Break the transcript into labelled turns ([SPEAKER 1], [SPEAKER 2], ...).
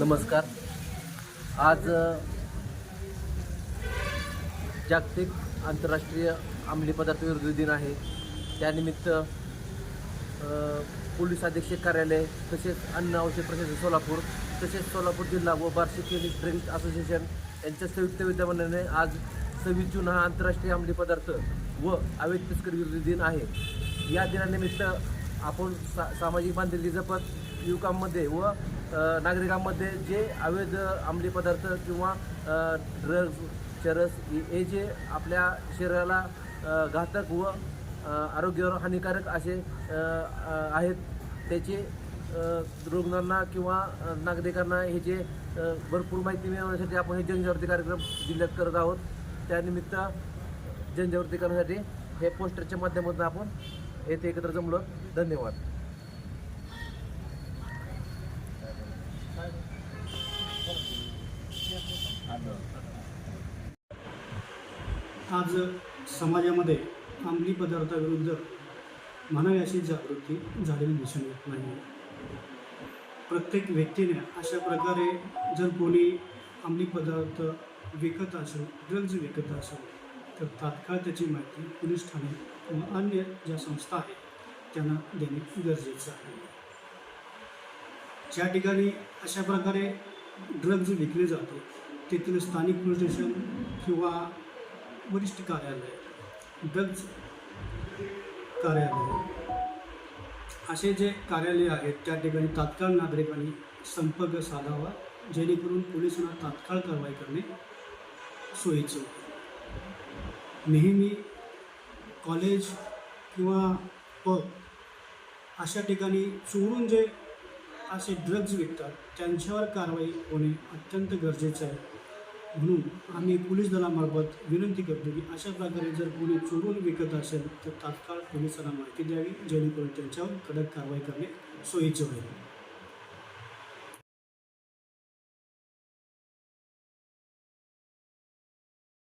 [SPEAKER 1] नमस्कार. आज जागतिक आंतरराष्ट्रीय अंमली पदार्थ विरोधी दिन आहे. त्यानिमित्त पोलीस अधीक्षक कार्यालय तसेच अन्न औषध प्रशासन सोलापूर तसेच सोलापूर जिल्हा व बार्शी क्लिनिक ड्रिंक असोसिएशन यांच्या संयुक्त विद्यमानाने आज सव्वीस जून हा आंतरराष्ट्रीय अंमली पदार्थ व अवैध तस्करी विरोधी दिन आहे. या दिनानिमित्त आपण सा सामाजिक बांधिलकी जपत युवकांमध्ये व नागरिकांमध्ये जे अवैध अंमली पदार्थ किंवा ड्रग्ज चरस हे हे जे आपल्या शरीराला घातक व आरोग्यावर हानिकारक असे आहेत त्याचे रुग्णांना किंवा नागरिकांना हे जे भरपूर माहिती मिळवण्यासाठी आपण हे जनजागृती कार्यक्रम जिल्ह्यात करत आहोत. त्यानिमित्त जनजागृती करण्यासाठी हे पोस्टरच्या माध्यमातून आपण येथे एकत्र जमलो. धन्यवाद.
[SPEAKER 2] आज समाजामध्ये अंमली पदार्थाविरुद्ध म्हणावी अशी जागृती झालेली दिसून येत नाही. प्रत्येक व्यक्तीने अशा प्रकारे जर कोणी अंमली पदार्थ विकत असेल ड्रग्ज विकत असेल तर तात्काळ त्याची माहिती पोलीस ठाणे किंवा अन्य ज्या संस्था आहेत त्यांना देणे गरजेचं आहे. ज्या ठिकाणी अशा प्रकारे ड्रग्ज विकले जातो तेथील स्थानिक पोलीस स्टेशन किंवा वरिष्ठ कार्यालय ड्रग्ज कार्यालय. असे जे कार्यालय आहेत त्या ठिकाणी तात्काळ नागरिकांनी संपर्क साधावा जेणेकरून पोलिसांना तात्काळ कारवाई करणे सोयीचं नेहमी कॉलेज किंवा पब अशा ठिकाणी चोरून जे असे ड्रग्ज विकतात त्यांच्यावर कारवाई होणे अत्यंत गरजेचं आहे. म्हणून आम्ही पोलीस दलामार्फत विनंती करतो की अशा प्रकारे जर कोणी चोरून विकत असेल तर तात्काळ पोलिसांना माहिती द्यावी जेणेकरून त्यांच्यावर कडक कारवाई करणे सोयीचे होईल.